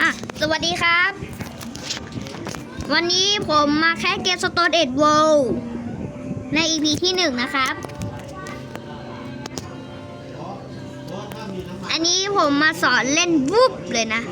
อะ สวัสดีครับ วันนี้ผมมาแค่เกมสโตนเอ็ดโวลใน EP ที่หนึ่งนะครับ อันนี้ผมมาสอนเล่นวุบเลยนะ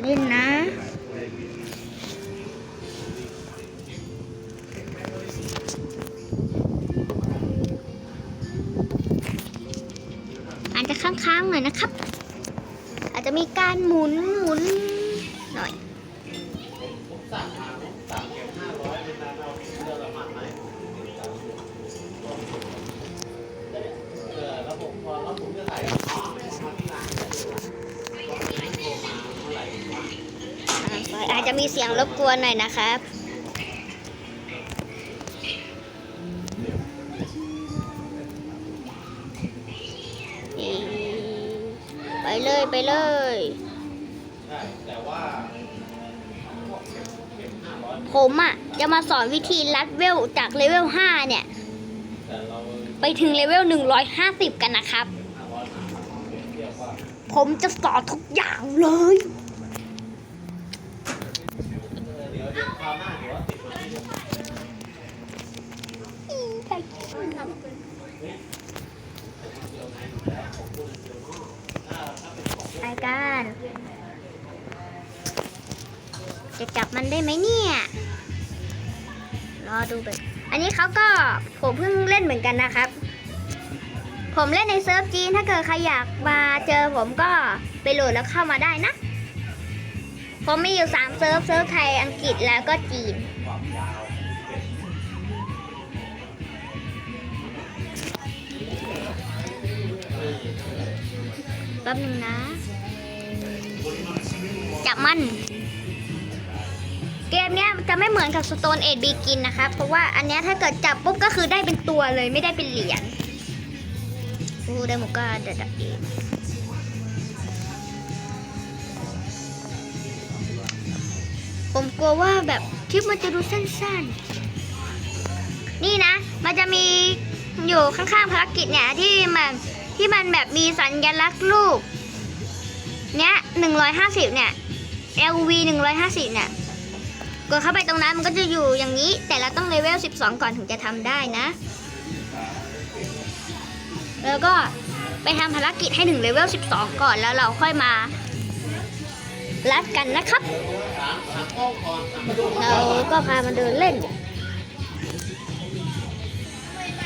เล่นนะ อาจจะค้างๆหน่อยนะครับ อาจจะมีการหมุนหมุนหน่อย จะมีเสียงรบกวนหน่อยนะครับ ไปเลยไปเลยผมอะ จะมาสอนวิธีลัดเวลจากเลเวล 5 เนี่ย ไปถึงเลเวล 150 กันนะครับ ผมจะสอนทุกอย่างเลย ไอการจะจับมันได้ไหมเนี่ย รอดูไปอันนี้เขาก็ผมเพิ่งเล่นเหมือนกันนะครับ ผมเล่นในเซิร์ฟจีน ถ้าเกิดใครอยากมาเจอผมก็ไปโหลดแล้วเข้ามาได้นะ ผมมีอยู่3เซิร์ฟ เซิร์ฟไทย อังกฤษแล้วก็จีน ป๊บหนึงนะ จับมัน เกมเนี้ยจะไม่เหมือนกับ Stone Age Begin นะครับ เพราะว่าอันเนี้ยถ้าเกิดจับปุ๊บก็คือได้เป็นตัวเลยไม่ได้เป็นเหรียญโอ้ได้หมกก็เด็ดเองผมกลัวว่าแบบคลิปมันจะดูสั้นๆ นี่นะ มันจะมีอยู่ข้างๆภารกิจเนี่ยที่มัน ที่มันแบบมีสัญลักษณ์รูปเนี้ยหนึ่งร้อยห้าสิบเนี่ย LV หนึ่งร้อยห้าสิบเนี่ยกดเข้าไปตรงนั้นมันก็จะอยู่อย่างนี้ แต่เราต้องเลเวลสิบสองก่อนถึงจะทำได้นะ แล้วก็ไปทำภารกิจให้ถึงเลเวลสิบสองก่อนแล้วเราค่อยมารัดกันนะครับ เราก็พามาเดินเล่น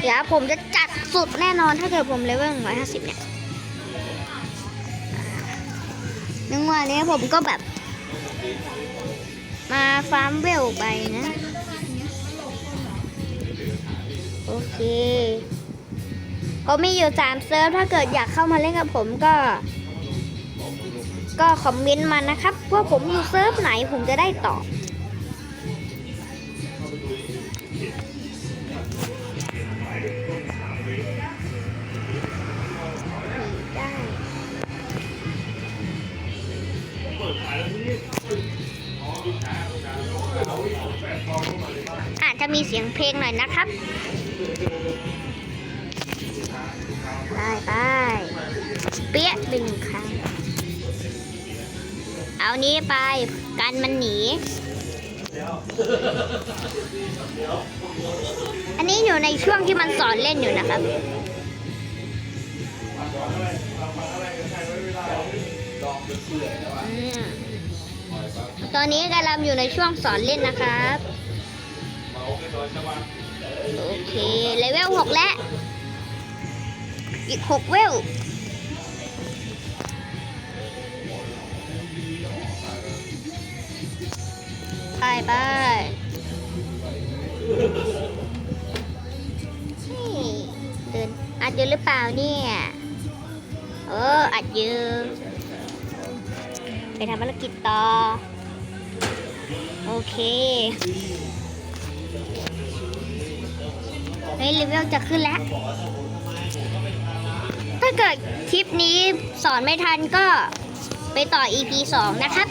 เดี๋ยวผมจะจัด สุดแน่นอนถ้าเกิดผมเลเวลหนึ่งร้อยห้าสิบเนี่ยนึงวันนี้ผมก็แบบ มาฟาร์มเวลไปนะ โอเคผมมีอยู่สามเซิร์ฟถ้าเกิดอยากเข้ามาเล่นกับผมก็ ก็คอมเมนต์มานะครับ ว่าผมอยู่เซิร์ฟไหนผมจะได้ตอบ จะมีเสียงเพลงหน่อยนะครับ ไปไปเปี้ยหนึ่งครั้ง เอานี้ไปกันมันหนี อันนี้อยู่ในช่วงที่มันสอนเล่นอยู่นะครับอตอนนี้กำลังอยู่ในช่วงสอนเล่นนะครับ โอเค เลเวลหกแล้ว อีกหกเวลไปไปนี่เดินอัดยู่หรือเปล่าเนี่ยเอออัดยู่ไปทำภารกิจต่อ โอเค เฮ้ยเลเวลจะขึ้นแล้ว ถ้าเกิดคลิปนี้สอนไม่ทันก็ไปต่อ EP 2 นะครับ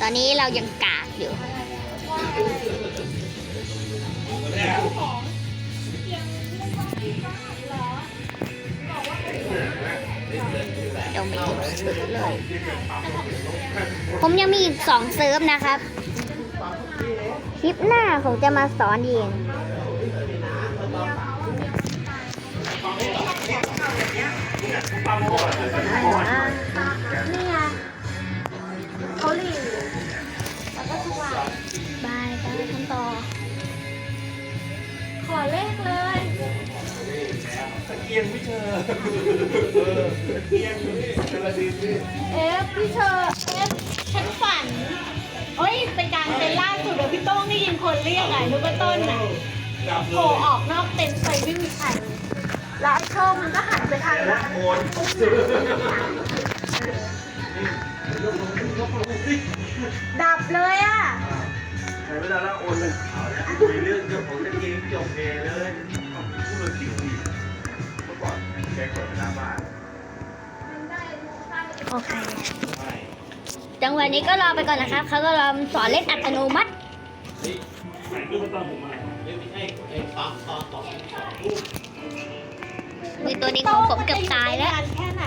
ตอนนี้เรายังกากอยู่เดี๋ยวไม่ถึงสุดเลย ผมยังมีอีกสองเซิร์ฟนะครับ คลิปหน้าผมจะมาสอนเองนี่ไงเขาหลีแล้วก็ทุกวันบายบายทำต่อ ขอเลขเลยตะเกียงไม่เจอเออตะเกียงอยู่นี่กระดิ่งนี่เอฟพี่เชอร์เอฟฉันฝั นเอ้ยเป็นการเต้นล่าสุดเดี๋ยวพี่โต้งได้ยินคนเรียกอะนึกว่าต้นอะดับโผเลล่ยออกนอกเต็นท์ไปไม่มีใครแล้วไอ้โชคมันก็หันไปทางร้านโอนดับเลยอะใช้เวลาแล้วโอนเลยมีเรื่องเจ้าของตะเกียงจบเอเลยพูดเลยผิวดีเมื่อก่อนแกกดหน้าบ้านโอเค จังหวะนี้ก็รอไปก่อนนะครับเขาก็รอสอนเล่นอัตโนมัติถ่ายรูปตอนผมมามีตัวนี้ของผมเกือบตายแล้วโต้งมันจะอแค่ไหน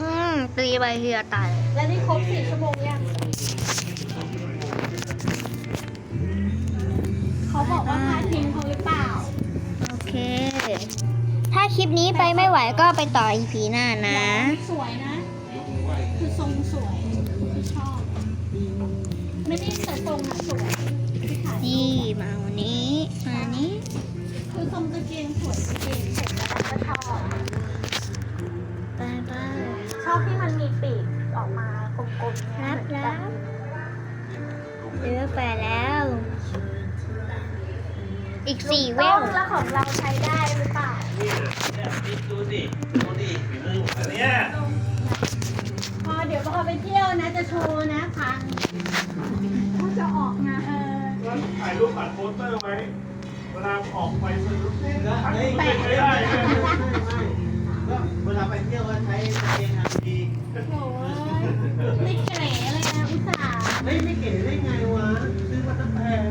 อืมตีไปเฮียตาย แล้วนี่ครบสี่ชั่วโมงยังเขาบอกว่าพาทิ้งเขาหรือเปล่า โอเค ถ้าคลิปนี้ไปไม่ไหวก็ไปต่อ EP หน้านะ สวยนะคือท รงสวยชอบ ไม่ได้แต่ทรงอะสวยที่ขายนี่มาวันนี้มานี้ คือทรงตะเกียงสวยตะเกียงเสร็จแล้วก็ชอบบายบายชอบที่มันมีปีกออกมากลมๆรับรับเลือกไปแล้ว อีกสี่เวต้ลองแล้วของเราใช้ได้หรือเปล่าดูสิดูดิฝีมือผมอันเนี้ยพอเดี๋ยวพอไปเที่ยวนะจะโชว์นะพังก็จะออกนะเออแล้วถ่ายรูปปัดโปสเตอร์ไว้เวลาออกไปซื้อถ่ายรูปไม่ได้เลยเวลาไปเที่ยวก็ใช้เกงทางดีโอ้ยไม่เก๋เลยนะอุตส่าห์เฮ้ยไม่เก๋ได้ไงวะซื้อมาตั้งแพง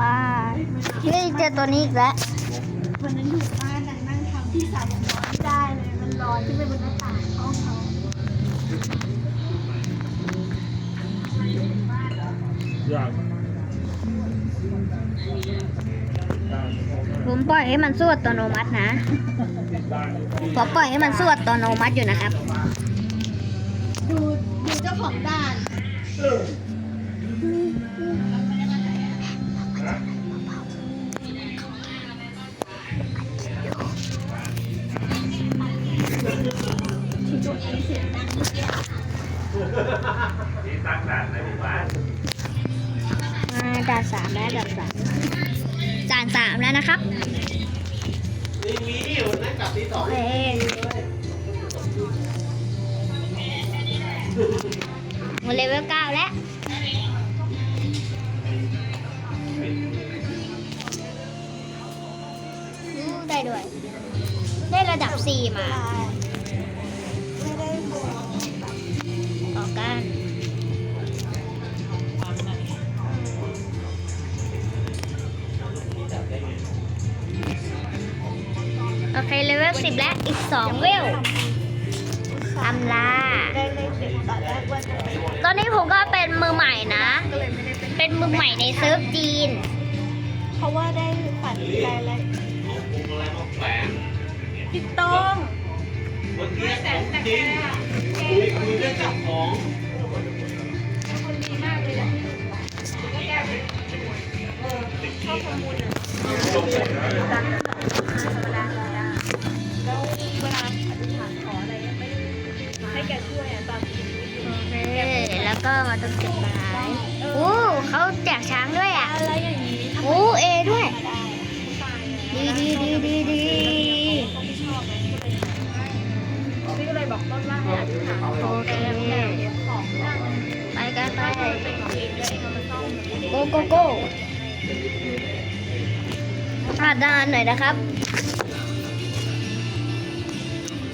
บายเฮ้ยเจอตัวนี้อีกแล้ววันนั้นอยู่บ้านนะนั่งทำที่สาว อนขึ้นไปบนหน้าต่างห้องเขาอยากผมปล่อยให้มันสู้อัตโนมัตินะผมปล่อยให้มันสู้อัตโนมัติอยู่นะครับ ดูดูเจ้าของด่าน หมดเลเวลเก้าแล้วได้ด้วย ได้ระดับสี่มาต่อกันโอเคเลเวลสิบแล้ว อีกสองเวลอำลา ได้เลขเด็ดตอนแรกว่าจะ ตอนนี้ผมก็เป็นมือใหม่นะ เป็น มือใหม่ในเซิร์ฟจีน เพราะว่าได้ฝันใจอะไรเอาพุงอะไรมาแฝงพี่โต้งวันนี้ของจริงคุยคุยเรื่องเจ้าของแล้วเวลาอธิษฐานขออะไรไม่ให้แกช่วยอะตอนที่โอเคแล้วก็มาต้องเก็บไม้ โอ้เขาแจกช้างด้วยอะอะไรอย่างนี้ทำโอ้เอด้วยมาได้ตายดีดีดีดีดีเขาไม่ชอบไงพี่ก็เลยบอกต้นว่าให้อธิษฐานขอโอเคของเรื่องไปกันไปเป็นของเองด้วยเขามาซ่อมโกโกโก้อาดานหน่อยนะครับ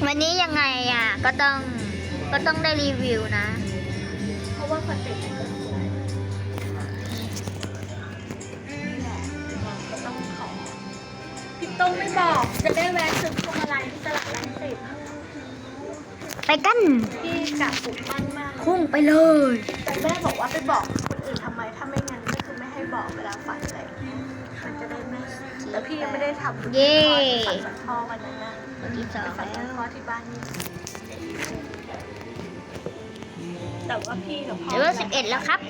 วันนี้ยังไงอะ ก็ต้องก็ต้องได้รีวิวนะ เพราะว่าคอนเซ็ปต์ ต้องไม่บอก จะได้แวะซื้อพวงมาลัยที่ตลาดรังสิตไปกันพี่กะปลุกปั้นมากพุ่งไปเลย แต่แม่บอกว่าไปบอกคนอื่นทำไมถ้าไม่งั้นก็คือไม่ให้บอกเวลาฝันอะไรมันจะได้ไม่แต่พี่ยังไม่ได้ทำเย้ ฝันสักพ่อวันนั้นนะวันที่สองฝันแล้สักวพ่อที่บ้านนี่แต่ว่าพี่กับพ่อเดี๋ยวสิบเอ็ดแล้วครับ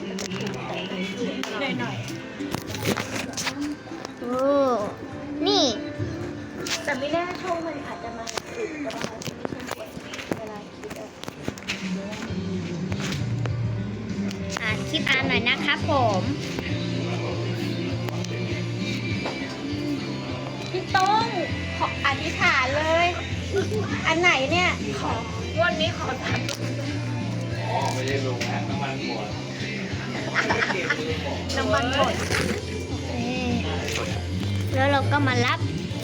หน่อยหน่อยโอ้ นี่ แต่ไม่แน่โชคมันอาจจะมาอย่างอื่นก็ได้ไม่ใช่เวลาคิดอะอ่านคลิปอ่านหน่อยนะครับผมพี่ต้องขออธิษฐานเลย อันไหนเนี่ย ขอวันนี้ขอทอ๋อไม่ได้ลงนะน้ำมันหมดน้ำมันหมด แล้วเราก็มารับ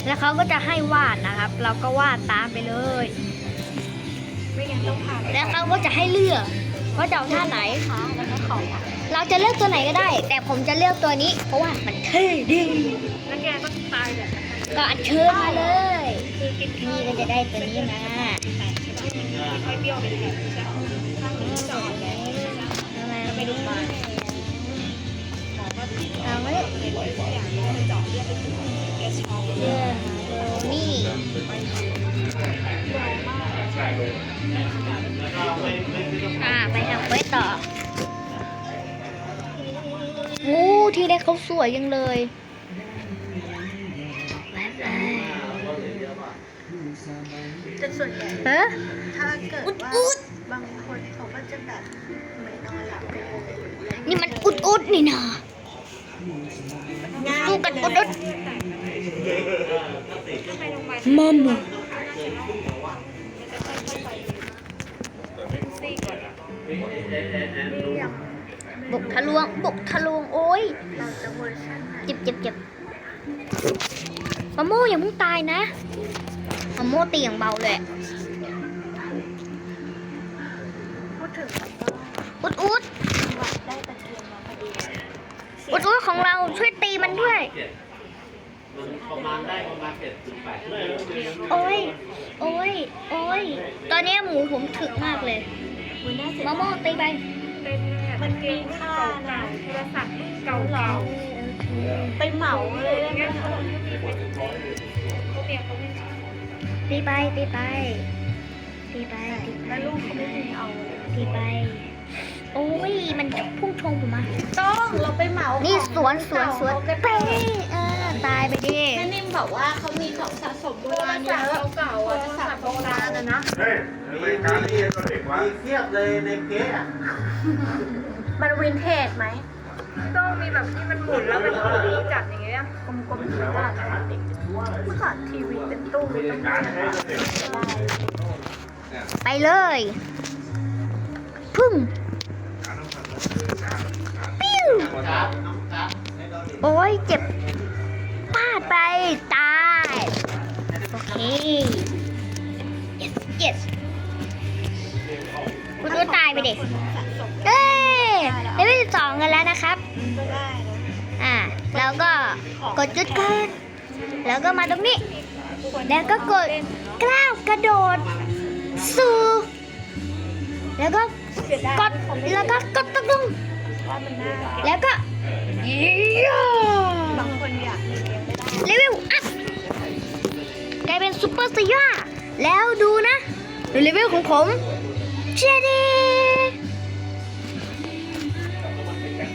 แล้วเขาก็จะให้วาดนะครับ เราก็วาดตามไปเลย ไม่งั้นต้องผ่านแล้วเขาก็จะให้เลือกว่าจะเอาท่าไหนค่ะแล้วก็ขอเราจะเลือกตัวไหนก็ได้ แต่ผมจะเลือกตัวนี้ เพราะว่ามันเท่ดีแล้วแกก็ตายแบบก็อัญเชิญมาเลยนี่ก็จะได้ตัวนี้มาค่อยเบี้ยวไปแทนจะข้างนี้จอดแล้วเอามาไปดูมาเอา ไว้จอดเรียกไปถึงแกช็อกเลือกนี่อ่าไปทำเควสต่อโอ้ทีแรกเขาสวยยังเลยไปไปจะส่วนใหญ่เฮ้ยถ้าเกิดว่าบางคนเขาก็จะแบบไม่นอนหลับไปเลย นี่มันอุดอุดๆนี่นะ ง่ายสู้กันอุดอุดมัมอย่างบุกทะลวงบุกทะลวงโอ้ยเราจะเวอร์ชันไหนเจ็บเจ็บเจ็บมะโม่อย่าเพิ่งตายนะมะโม่ตีอย่างเบาเลยพูดถึงแล้วก็อุดอุดวัดได้ตะเกียงมาพอดี อุดอุของเราช่วยตีมันด้วย ประมาณได้ประมาณเจ็ดสิบแปดโอ้ย โอ้ย โอ้ย ตอนนี้หมูผมถึกมากเลยมันน่าเสียมะโม่ตีไปมันเกมีค่านะโทรศัพท์เก่าๆไปเหมาเลยได้ไหมคะตีไปตีไปตีไปแล้วลูกเขาไม่เอาตีไป โอ้ยมันพุ่งชงผมมาต้องเราไปเหมานี่ของสวนสวนสวนเขาก็เป้เออตายไปดิแม่นิ่มบอกว่าเขามีของสะสมโบราณเยอะเก่าๆโทรศัพท์โบราณอะนะเฮ้ยรายการนี้ตัวเด็กวะมีเทียบเลยในเก๊ะมันวินเทจไหมต้องมีแบบที่มันหมุนแล้วเป็นคนรู้จักอย่างเงี้ยกลมๆถือว่าเด็กเมื่อก่อนทีวีเป็นตู้ต้องการได้ให้ตัวเด็กไปเลย พึ่ง ปิ้วครับน้องครับให้เราดิโอ้ยเจ็บพลาดไป ตาย โอเค yes yes คุณก็ตายไปเด็กสะสมเอ้ยเลเวลสิบสองกันแล้วนะครับก็ได้นะอ่า แล้วก็กดจุดกันแล้วก็มาตรงนี้ แล้วก็กดกล้าวกระโดด สู่ แล้วก็เสียดายกด แล้วก็กดตรง ว่ามันน่าเก็บแล้วก็เยี่ยบางคนอยากมีเลี้ยงไม่ได้เลเวลอัพกลายเป็นซุปเปอร์ไซย่าแล้วดูนะดูเลเวลของผมเจดี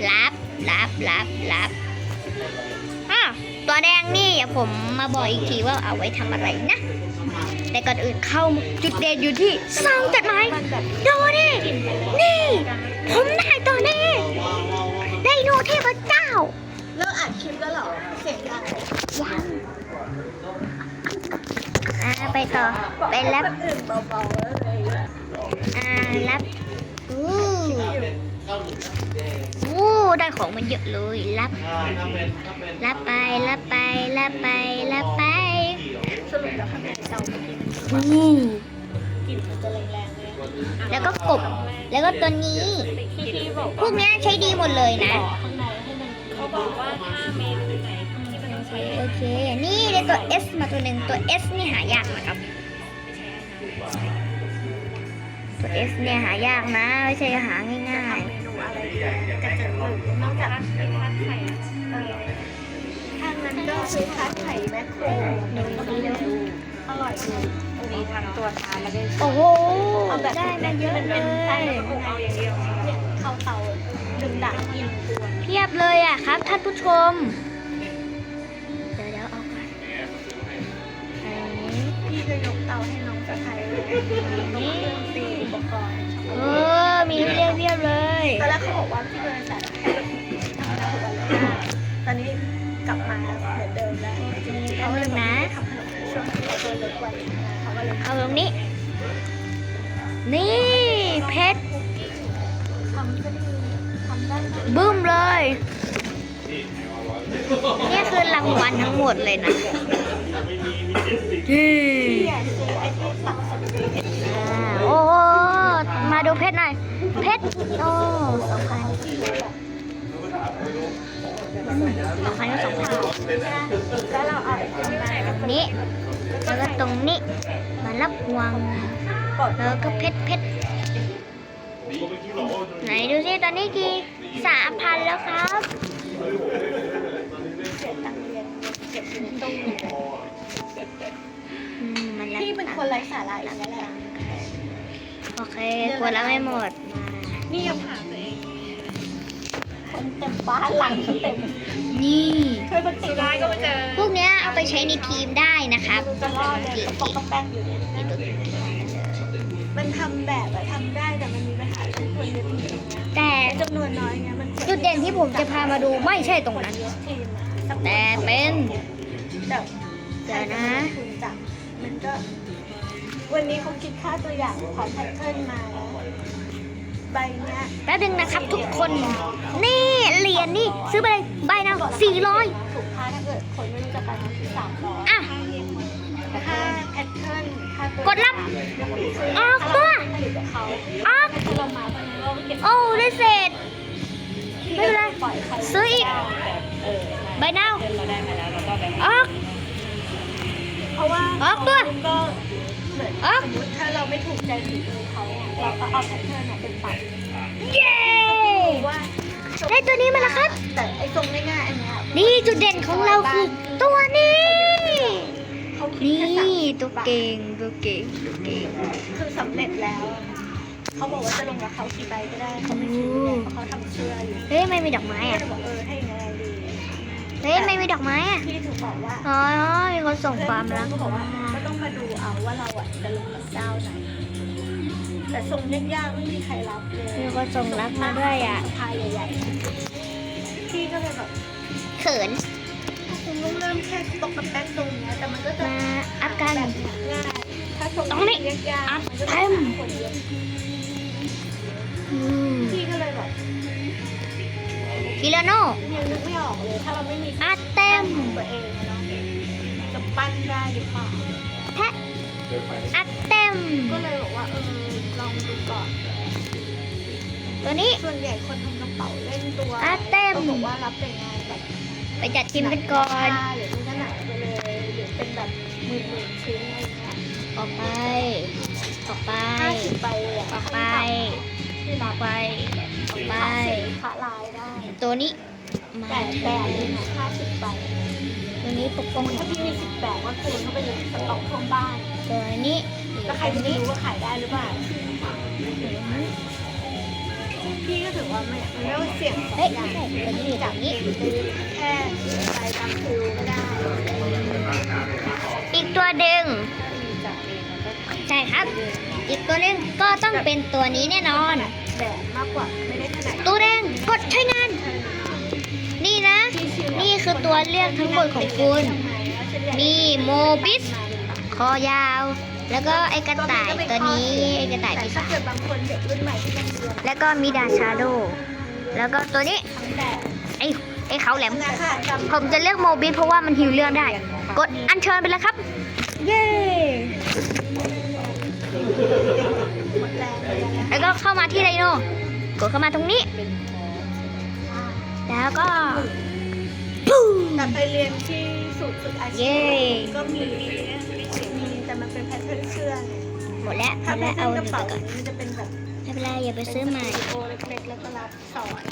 รับรับรับรับอะตัวแดงนี่อย่าผมมาบอกอีกทีว่าเอาไว้ทำอะไรนะ แต่ก่อนอื่นเข้าจุดเด่นอยู่ที่ซองจดหมายดูนี่ นี่ ผมได้ตัวนี้ไดโน เทพเจ้า เลิกอัดคลิปแล้วเหรอ เสียงดังยังอ่าไปต่อ ไปรับคนอื่นเบาๆแล้วเลยอ่ารับอู้อู้ได้ของมันเยอะเลย รับอ่าถ้าเป็นถ้าเป็นรับไป รับไปละไปละไปสรุปแล้วข้างในเตาเมื่อกี้มันอู้กลิ่นมันจะแรง แล้วก็กบ แล้วก็ตัวนี้ที่พี่บอกพวกเนี้ยใช้ดีหมดเลยนะต่อข้างในให้มันเขาบอกว่าถ้าเมนูไหนที่มันใช้โอเค นี่ได้ตัว S มาตัวหนึ่งตัว S นี่หายากนะครับ ตัว S เนี่ยหายากนะ ไม่ใช่หาง่ายเมนูอะไรกระเจิงหรือนอกจากเป็นทาไข่เออถ้างั้นก็ซื้อทาไข่แมคโครหนึ่งดู อร่อยเลยมีทั้งตัวทานและได้ๆโอ้โหเอาแบบได้มาเยอะมันเลเป็นไส้ยแล้วก็เอาอย่างเดียวเนี่ยเข้าเตาดึงดักกินตัวเพียบเลยอะครับท่านผู้ชม เดี๋ยวเดี๋ยวเอาก่อนอันนี้พี่จะยกเตาให้น้องสะพ้ายเลยนี่ตีอุปกรณ์เออมีเรียบเรียบๆเลยตอนแรกเขาบอกว่าที่บริษัททำแล้วหัวเลยตอนนี้ เอาตรงนี้ นี่เพชรบึ้มเลย นี่คือรางวัลทั้งหมดเลยนะที่โอ้ มาดูเพชรหน่อย เพชร โอ้สองพันสองพันก็สองพันแล้วเราเอานี่ ตรงนี้ มารับวางแล้วก็เพชรเพชรไหนดูสิตอนนี้กี่สามพันแล้วครับเก็บตังค์เรียนเก็บอยู่ในตู้อืมมันรับพี่เป็นคนไร้สาระอย่างนี้แหละโอเคกดแล้วไม่หมด นี่ยังผ่านตัวเองคนเต็มบ้านหลังเต็ม นี่เคยมาติดร้ายก็มาเจอพวกเนี้ยเอาไปใช้ในทีมได้นะครับจะรอดเลยกระป๋องกระแป้งอยู่เนี่ยนี่ตัวนี้มันทำแบบอะทำได้แต่มันมีปัญหาที่คนเยอะจริงๆนะแต่จำนวนน้อยไงมันจุดเด่นที่ผมจะพามาดูไม่ใช่ตรงนั้นเยอะทีมอะสักแต่เป็นแบบเดี๋ยวนะคุณจับมันก็วันนี้เขาคิดค่าตัวอย่างของแพทเทิร์นมานะ ใบเนี้ยแป๊บนึงนะครับทุกคน นี่เหรียญนี่ซื้อไปเลยใบนะสี่ร้อยถูกค่าถ้าเกิดคนไม่รู้จักกันคือสามร้อยอะค่าแพทเทิร์นค่าตัวกดรับ ออกตัวผลิตกับเขาออกถ้าเรามาตอนนี้เราก็เก็บโอ้ได้เศษ ไม่เป็นไรปล่อยใครซื้ออีกเออใบนาวเราได้มาแล้วเราก็ไปออก เพราะว่าออกตัวมันก็เหมือนออกสมมติถ้าเราไม่ถูกใจฝีมือเขาอะเราก็เอาแพทเทิร์นอะเปัดเย้ได้ตัวนี้มาแล้วครับ แต่ไอ้ทรงง่ายๆอันเนี้ยนี่จุดเด่นของเราคือตัวนี้ เขาคิดนี่แค่สามสิบตัวบาทเก่งตัวเก่งตัวเก่ง คือสำเร็จแล้วอะเขาบอกว่าจะลงกับเขากี่ใบก็ได้เขาไม่คิดเลยเพราะเขาทำเชื่ออยู่เฮ้ยไม่มีดอกไม้ก็อะ เลยบอกเออให้ยังไงดีเฮ้ยไม่มีดอกไม้อะ พี่ถึงบอกว่า อ๋อ มีคนส่งความรักก็บอกว่าก็ต้องมาดูเอาว่าเราอะจะลงกับเจ้าไหน แต่ทรงยากๆไม่มีใครรับเลยมีคนส่งรักมาด้วยอะสะพายใหญ่ๆพี่ก็เลยแบบเขินคงต้องเริ่มแค่ตกกับแป้งตรงเนี้ยแต่มันก็จะมาอัพกันแบบง่ายถ้าทรงตรงนี้ยากอัพๆมันก็เต็จะมหาคนเยอะอืมพี่ก็เลยแบบกิโลโน่ยังนึกไม่ออกเลยถ้าเราไม่มีอัดเต็มตัวเองอะเนาะจะปั้นได้หรือเปล่าแทะ อัดเต็ม ก็เลยบอกว่าเออลองดูก่อน ตัวนี้ ส่วนใหญ่คนทำกระเป๋าเล่นตัวอะเต็ม ก็บอกว่ารับแต่งงานแบบไปจัดทีมกันก่อน หรือเป็นขนาดไปเลยหรือเป็นแบบหมื่นหมื่นๆชิ้นอะไรเงี้ยออกไปออกไป ห้าสิบใบเลยอะออกไป ที่อรัอบกไปออกไปพระลายได้ ตัวนี้ มาแต่แต่นึงอะห้าสิบใบตัวนี้ปกป้อง ถ้าพี่มีสิบแปดว่าคูณเข้าไปเลยสต็อกท่วมบ้าน ตัวนี้แล้วใครจะไปรู้ว่าขายได้หรือเปล่าพี่ก็ถือว่าไม่มันไม่ว่าเสี่ยงสองเฮ้ยอไม่ย่างใช่ตัวนี้อยู่ตจารกงนี้นี้ แค่ใบตามคูก็ได้อีกตัวหนึ่งจากเองแล้วก็ทใช่ครับ อีกตัวหนึ่งก็ต้องเป็นตัวนี้แน่นอนำแบบมากกว่าไม่ได้ขนาดตัวแดงกดใช้งาน นี่นะ นี่คือตัวเลือกทั้งหมดของคุณ มีโมบิส คอยาว แล้วก็ไอกระต่ายตัวนี้ไอกระต่ายแต่ปีถ้าศาจเกิดบางคนเด็กรุ่นใหม่ที่มันเรียนแล้วก็มีดาชาโด แล้วก็ตัวนี้ทั้งแบบไอไอ้เขาแหลมนะคะจำผมจะเลือกโมบิสเพราะว่ามันฮิวเลือกได้ กดอัญเชิญไปเลยครับ เย้หมดแรงเลยนะแล้วก็เข้ามาที่ไดโนกดเข้ามาตรงนี้ แล้วก็ปูแต่ไปเรียนที่ศูนย์ฝึกอาชีเย้พก็มีมีแต่มัน เป็นแพทเทิร์นเชื่อไงหมดแล้วหมถ้าดแพแล้วทเทิเอาร์นอักนระนี้ไปเป๋าก่อนมันจะเป็นแบบไม่เป็นไรอย่าไปซื้อใหม่โอเล็กๆแล้วก็รับสอน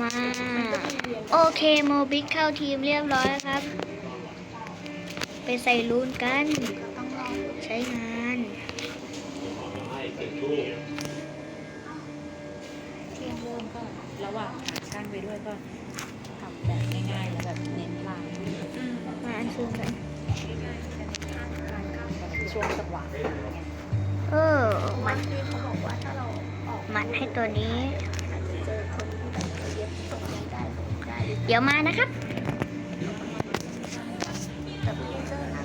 มามันก็มีเรียนโอเคโมบิสเข้าทีมเรียบร้อยครับ ไปใส่รูนกัน ต้องรอใช้งานเที่ยงเริ่มก็ระหว่างหาช่างไปด้วยก็ทำแบบง่ายๆแล้วแบบเน้นลายมาอันซื้อกัน ช่วงจังหวะเออวัมันนที่เขาบอกว่าถ้าเราออกมันให้ตัวนี้ อาจจะเจอคนที่แบบเย็บส่งยังได้ส่งได้เดี๋ยวมานะครับ แต่พี่เจอนะ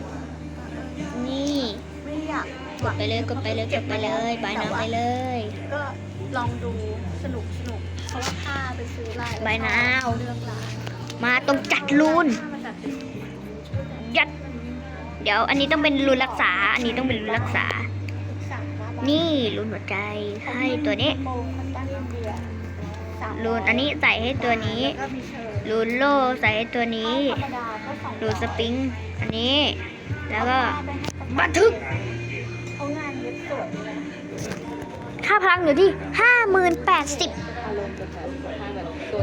นี่ไม่อยากกดไปเลยกดไปเลยกดไปเลยบายน้ำไปเลย ก็ลองดูสนุกสนุกเพราะว่าค่าไปซื้อลายใบนาว เรื่องลายมาตรงจัดรูนค่ามาจากที่ยัด เดี๋ยวอันนี้ต้องเป็นรูนรักษา อันนี้ต้องเป็นรูนรักษา นี่รูนหัวใจให้ตัวนี้รูนอันนี้ใส่ให้ตัวนี้ลูนโลใส่ให้ตัวนี้รูนสปริง อันนี้ แล้วก็บันทึกค่าพลังอยู่ที่ห้าหมื่นแปดสิบตัว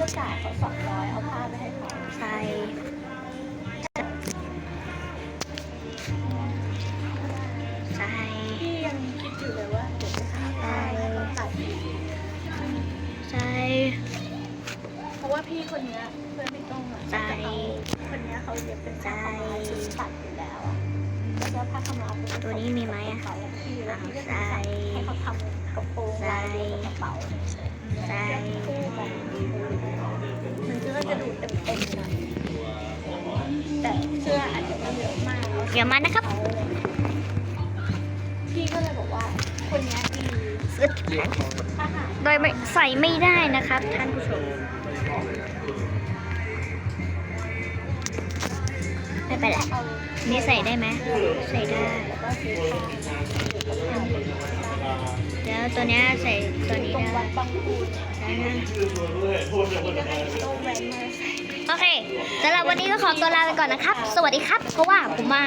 ก็เป็นอารมณ์ที่ตัวอย่างใช่ซึ่งก็จ่ายเขาสองร้อยเอาผ้าไปให้เขาใช่ เดี๋ยวมานะครับพี่ก็เลยบอกว่าคนนี้ดีอึดโดยไม่ใส่ไม่ได้นะครับท่านผู้ชมไม่เป็นไรนี่ใส่ได้ไหมใส่ได้แล้วก็ซื้อผ้าแล้วตัวนี้ใส่ตัวนี้ตรงได้วัดบางปูนแล้วนะ สำหรับวันนี้ก็ขอตัวลาไปก่อนนะครับ สวัสดีครับ เพราะว่าผมมา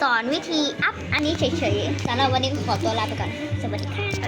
สอนวิธีอัพอันนี้เฉยๆสำหรับวันนี้ก็ขอตัวลาไปก่อน สวัสดีค่ะ